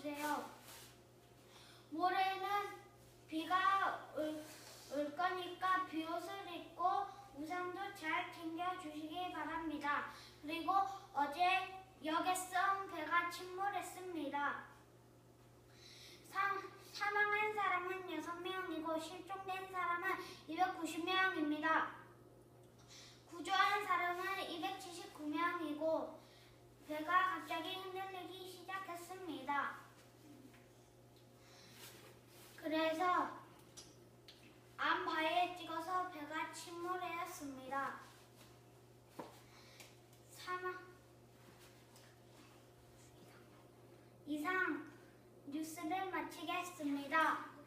주세요. 모레는 비가 올, 올 거니까 비옷을 입고 우산도 잘 챙겨주시기 바랍니다. 그리고 어제 역에선 배가 침몰했습니다. 상, 사망한 사람은 6명이고 실종된 사람은 290명입니다. 구조한 사람은 279명이고 배가 갑자기 흔들 그래서 암바에 찍어서 배가 침몰하였습니다. 사망 이상 뉴스를 마치겠습니다.